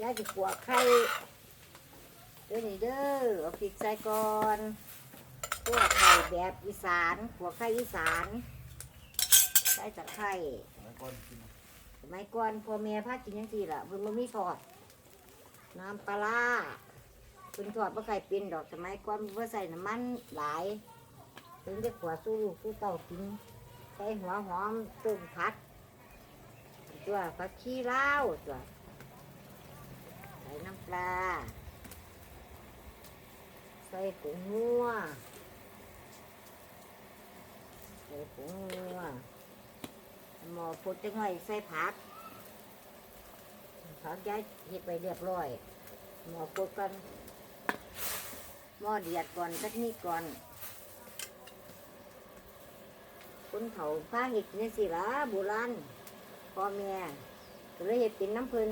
ยายจะขัวไข่เด้อนี่เด้อเอาพริกใส่ก่อนขัวไข่แบบอีสานขัวไข่อีสานใส่ตะไคร้แล้วก่สมัยก่อนพ่อแม่พากินยังสี่ล่ะเพิ่นบ่มีทอด น้ำปลาเพิ่นทอดบ่ใครเป็นดอกสมัยก่อนเพิ่นใส่น้ำมันหลายเพิ่นจะขัวสู้ลูกสู้เต้ากินใส่หัวหอมต้มผัดตัวผักชีลาตัว น้ำปลา ใส่ผงนัวใส่ผงนัวหมอพุดจังหน่อยใส่ผักผักย้ายเห็ดไปเรียบร้อย หมอพุดก่อนหม้อเดียดก่อนสักนิดก่อนคนเขาผ้าเห็ดนี่สิละโบราณพ่อแม่ก็เลยเห็ดเป็นน้ำพลิน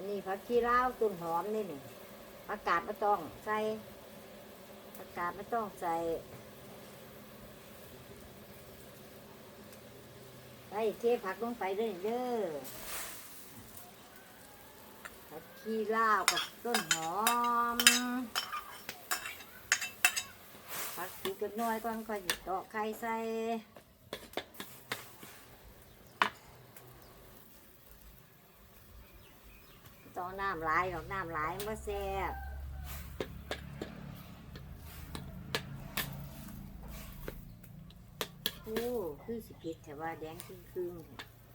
อันนี้ผักชีลาวต้นหอมนี่นี่ผักกาดไม่ต้องใส่ผักกาดไม่ต้องใส่ใส่เทผักลงไปเลยเด้อผักขี้ลาวกับต้นหอมผักสีกันน้อยก่อนค่อยตอกไข่ใส่ ต้องน้ำหลายดอกน้ำหลายมันบ่แซ่บโอ้คือสิเผ็ดแต่ว่าแดงครึ่ง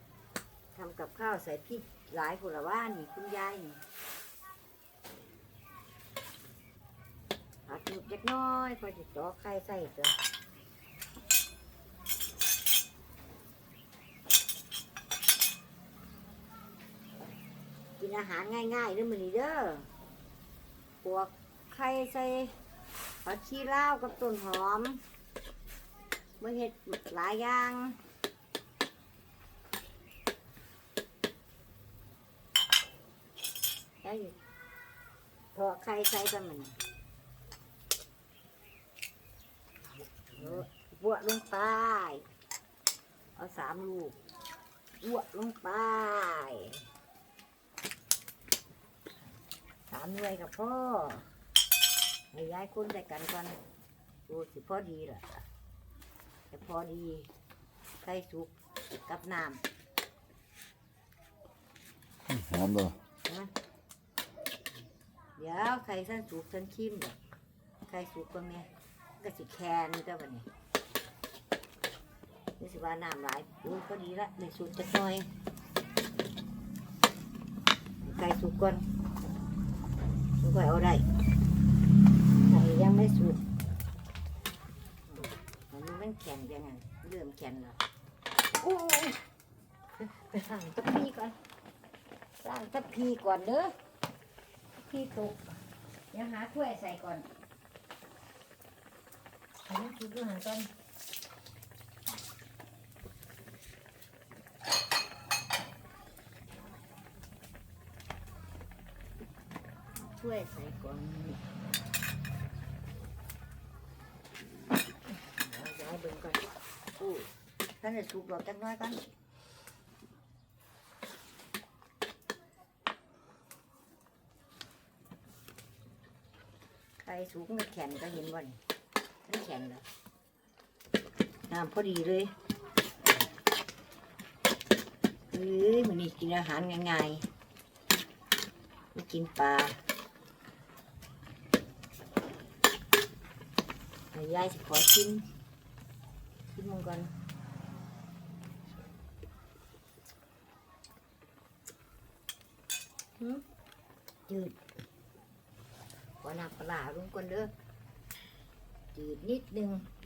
ๆทำกับข้าวใส่พริกหลายคนละว่านี่คุณยายนี่ผัดหยุดเล็กน้อยพอจะตอกไข่ใส่ตัว อาหารง่ายๆด้อมื้อนีเด้อพวกไข่ใส่ผักชีลาวกับต้นหอมมื่อเห็ดหลายอย่างแล้วอยู่พอใครใส่กันมันบวลงไป เอาสามลูกบวลงไป สามหน่วยกับพ่อให้ย้ายคนใส่กันก่อนดูสิพอดีล่ะแต่พอดีไข่สุกกับน้หอมเลยำนะเดี๋ยวไข่สั้นสุกสั้นชิมเดี๋ยวไข่สุกก็แม่ก็สิแคนก็แบบนี้นี่สิว่าน้ำหลายดูพอดีละในสุกจะหน่อยไข่สุกก่อนมัน ก็เอาได้ไข่ยังไม่สุกอันนี้มันแข็งยังไงเริ่มแข็งแล้วโอ้ยไปล้างตะพีก่อนล้างตะพีก่อนเด้อตะพีตกเดี๋ยวหาถ้วยใส่ก่อนอันนี้คืออาหารก่อน ถ้วยใส่ก่อนเอาย้าเบิ่งก่อนอู้ท่านจะสุกหลอดจักหน้อยก่อนไข่สูงมันแข็งก็เห็นบ่นมันแข็งแล้วน้ำพอดีเลยเอ้ยมันนี่กินอาหารง่ายๆไม่กินปลา ให้ยายจะขอชิมชิมมันก่อนจืดขอน้ำปลาร้าลงก่อนเด้อจืดนิดนึง